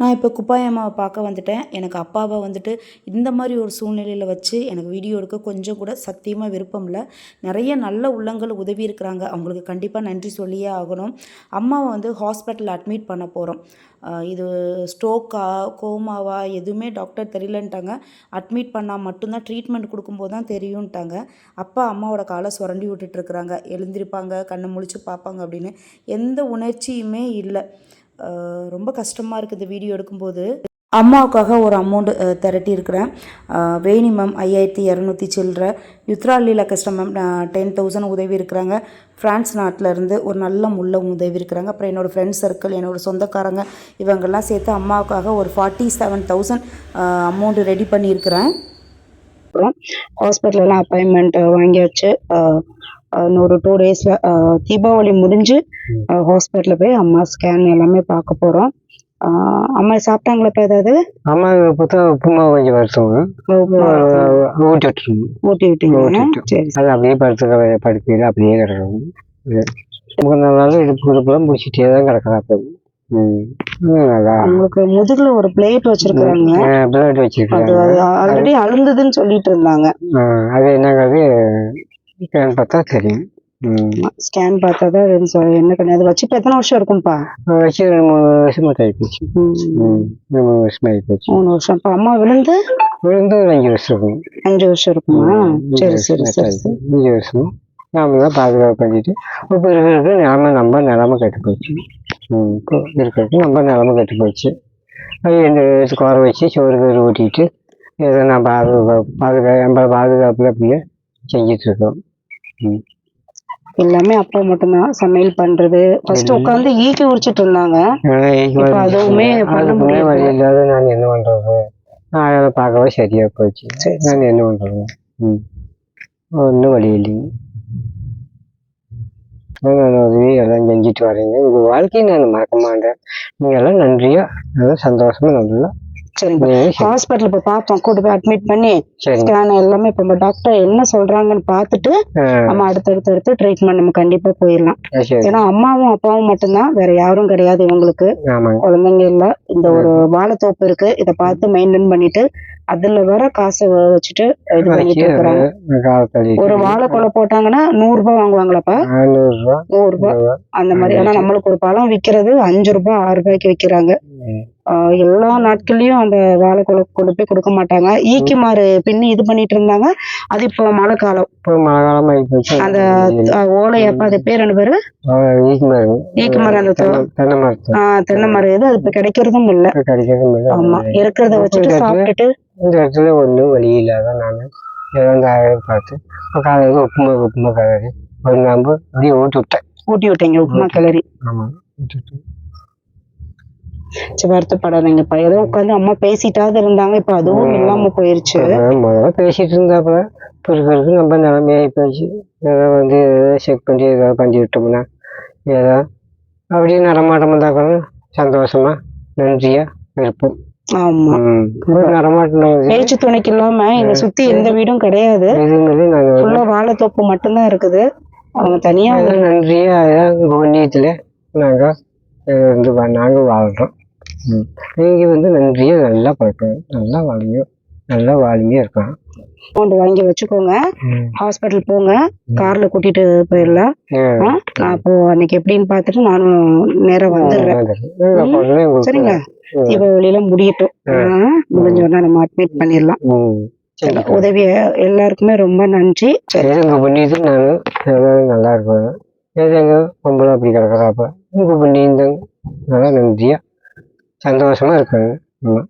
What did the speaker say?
நான் இப்போ குப்பாயம்மாவை பார்க்க வந்துட்டேன். எனக்கு அப்பாவை வந்துட்டு இந்த மாதிரி ஒரு சூழ்நிலையில் வச்சு எனக்கு வீடியோ எடுக்க கொஞ்சம் கூட சத்தியமாக விருப்பம் இல்லை. நிறைய நல்ல உள்ளங்கள் உதவி இருக்கிறாங்க. அவங்களுக்கு கண்டிப்பாக நன்றி சொல்லியே ஆகணும். அம்மாவை வந்து ஹாஸ்பிட்டலில் அட்மிட் பண்ண போகிறோம் இது ஸ்ட்ரோக்கா கோமாவா எதுவுமே டாக்டர் தெரியலன்ட்டாங்க. அட்மிட் பண்ணால் மட்டும்தான் ட்ரீட்மெண்ட் கொடுக்கும்போது தான் தெரியும்ட்டாங்க. அப்பா அம்மாவோட காலை சுரண்டி விட்டுட்ருக்குறாங்க எழுந்திருப்பாங்க கண்ணை முழிச்சு பார்ப்பாங்க அப்படின்னு. எந்த உணர்ச்சியுமே இல்லை. ரொம்ப கஷ்டமாக இருக்குது இந்த வீடியோ எடுக்கும்போது. அம்மாவுக்காக ஒரு அமௌண்ட் திரட்டி இருக்கிறேன் வேணி மேம் ஐயாயிரத்தி இரநூத்தி சில்லற. யுத்ரா லீலா கஷ்டம் மேம் டென் தௌசண்ட் உதவி இருக்கிறாங்க. ஃப்ரான்ஸ் நாட்டிலேருந்து ஒரு நல்ல முல்லை உதவி இருக்கிறாங்க. அப்புறம் என்னோடய ஃப்ரெண்ட்ஸ் சர்க்கிள் என்னோடய சொந்தக்காரங்க இவங்கெல்லாம் சேர்த்து அம்மாவுக்காக ஒரு forty seven thousand amount ready பண்ணியிருக்கிறேன். அப்புறம் ஹாஸ்பிட்டலெலாம் அப்பாயின்மெண்ட் வாங்கியாச்சு. இன்னொரு டூ டேஸில் தீபாவளி முடிஞ்சு ஹாஸ்பிட்டலில் போய் அம்மா ஸ்கேன் எல்லாமே பார்க்க போகிறோம் அம்மா சாப்பிட்டாங்களா இப்போ ஏதாவது? அம்மா பார்த்தா உப்புமா கொஞ்சம் வருத்தவங்க ஊட்டி விட்டுருங்க ஊட்டி விட்டீங்க சரி அது அப்படியே படுத்து படுக்கையில் அப்படியே கிடக்கும் இது மூணு நாள் நாள் இடுப்பு இடுப்புலாம் முடிச்சிட்டே தான் கிடக்கிறா அப்போ. ம். ம், நல்லா. உங்களுக்கு முதுகுல ஒரு பிளேட் வச்சிருக்காங்க பிளட் அது வச்சிருக்காங்க ஆல்ரெடி அழுந்ததுன்னு சொல்லிட்டு இருந்தாங்க. அது என்னங்கிறது ஸ்கேன் பார்த்தா தெரியும். ஸ்கேன் பார்த்தா தான் என்ன கிடையாது வச்சு இப்போ எத்தனை வருஷம் இருக்கும்ப்பா? வச்சு மூணு வருஷமா ஆகி போச்சு ம், ம் ரெண்டு மூணு வருஷமா ஆகி போச்சு மூணு வருஷம். இப்போ அம்மா விழுந்து? விழுந்து ஒரு அஞ்சு வருஷம் இருக்கும். அஞ்சு வருஷம் இருக்குமா? சரி சரி சரி அஞ்சு வருஷம். நாம தான் பாதுகாப்பு பண்ணிட்டு இப்போ இருக்கிறது நிலமை நம்ம நிலமை கெட்டு போச்சு. இப்போ இருக்கிறது நம்ம நிலமை கெட்டு போச்சு. அது எந்த குறை வச்சு சோறு கரு ஊட்டிட்டு ஏதோ நான் பாதுகாப்பு பாதுகா நம்ம பாதுகாப்பில் அப்படியே செஞ்சுட்டு இருக்கோம். ம் எல்லாமே அப்பா மட்டும்தான். சமையல் பண்றது. ஃபர்ஸ்ட் உட்காந்து ஈக்கி உரிச்சிட்டு இருந்தாங்க. அதுவுமே நான் என்ன பண்றது? அதை பார்க்கவே சரியா போச்சு. நான் என்ன பண்றது? ஒன்றும் வழி இல்லைங்க நான் உதவி எல்லாம் செஞ்சுட்டு வரீங்க உங்க வாழ்க்கையை நான் மறக்க மாட்டேன். நீங்க எல்லாம் நன்றியா? நல்லா சந்தோஷமா நல்லா சரிங்க. ஹாஸ்பிட்டல் இப்போ பார்ப்போம் கூட்டு போய் அட்மிட் பண்ணி ஸ்கேன் எல்லாமே இப்போ டாக்டர் என்ன சொல்றாங்கன்னு பார்த்துட்டு நம்ம அடுத்தடுத்து அடுத்து ட்ரீட்மெண்ட் நம்ம கண்டிப்பா போயிடலாம். ஏன்னா அம்மாவும் அப்பாவும் மட்டும்தான். வேற யாரும் கிடையாது இவங்களுக்கு. குழந்தைங்க இல்ல. இந்த ஒரு வாழைத்தோப்பு இருக்கு. இதை பார்த்து மெயின்டைன் பண்ணிட்டு அதுல வர காசை வச்சுட்டு இது பண்ணிட்டு இருக்கிறாங்க. ஒரு வாழைப்பழம் போட்டாங்கன்னா நூறு ரூபாய் வாங்குவாங்களாப்பா நூறு ரூபாய் அந்த மாதிரி. ஆனா நம்மளுக்கு ஒரு பழம் விக்கிறது அஞ்சு ரூபாய் ஆறு ரூபாய்க்கு விக்கிறாங்க. எல்லா நாட்கள்லயும் அந்த வாழைக்குளம் கொண்டு போய் கொடுக்க மாட்டாங்க. ஈக்கி மாறு பின்னி இது பண்ணிட்டு இருந்தாங்க. அது இப்போ மழை காலம். இப்போ மழை காலம் ஆகி போச்சு. அந்த ஆஹ் ஓலையப்பா அது பேர் என்ன பேரு? ஈக்கு மரம் மரம் அந்த தென்னை மரத்து. ஆஹ் தென்னை மரம் இது அது இப்ப கிடைக்கிறதும் இல்ல. கிடைக்கிறது இல்லை. ஆமா இருக்கிறத வச்சுட்டு சாப்பிட்டுட்டு. இந்த இடத்துல ஒன்றும் வழி இல்லாத நான் ஏதோ அந்த ஆளை பார்த்து இப்போ காலையில் உப்புமா உப்புமா கலரி. ஒரு நாம்பு அப்படியே ஊட்டி விட்டேன். ஊட்டி விட்டீங்க உப்புமா கிளறி. ஆமாம் ஊட்டி சரி வருத்தப்படாதீங்கப்பா ஏதோ உட்காந்து அம்மா பேசிட்டாவது இருந்தாங்க இப்ப அதுவும் இல்லாம போயிருச்சு. முதல்ல பேசிட்டு இருந்தாப்புல. இப்போ இருக்கிறதுக்கு நம்ம நிலைமையாகி போச்சு. ஏதோ வந்து செக் பண்ணி ஏதோ பண்ணி விட்டோம்னா ஏதோ அப்படியே நடமாட்டம் இருந்தா கூட சந்தோஷமா நன்றியா இருப்போம். ஆமா. பேச்சு துணைக்கு இல்லாம இங்க சுத்தி எந்த வீடும் கிடையாது. வாழைத்தோப்பு மட்டும்தான் இருக்குது. அவங்க தனியா நன்றியா நாங்கள் வந்து வா- நாங்க வாழ்கிறோம் நீங்க வந்து நன்றியா நல்லா பார்க்கணும் நல்லா வாழுங்க. நல்லா வாழுங்க இருக்கலாம் அமௌண்ட் வாங்கி வச்சுக்கோங்க. ஹாஸ்பிட்டல் போங்க. கார்ல கூட்டிட்டு போயிடலாம். நான் அப்போ அன்னைக்கு எப்படின்னு பார்த்துட்டு நானும் நேரா வந்துடுறேன். சரிங்களா தீபாவளியில முடியட்டும். ஆ, முடிஞ்ச உடனே நம்ம அட்மிட் பண்ணிடலாம். சரி உதவி எல்லாருக்குமே ரொம்ப நன்றி. எங்க புண்ணியத்துக்கு நானும் நல்லா இருப்பேன் ஏதாங்க பொம்பளை அப்படி கிடக்குறாப்ப உங்க புண்ணியம் தாங்க நல்லா நன்றியா 想做什么都可以嗯。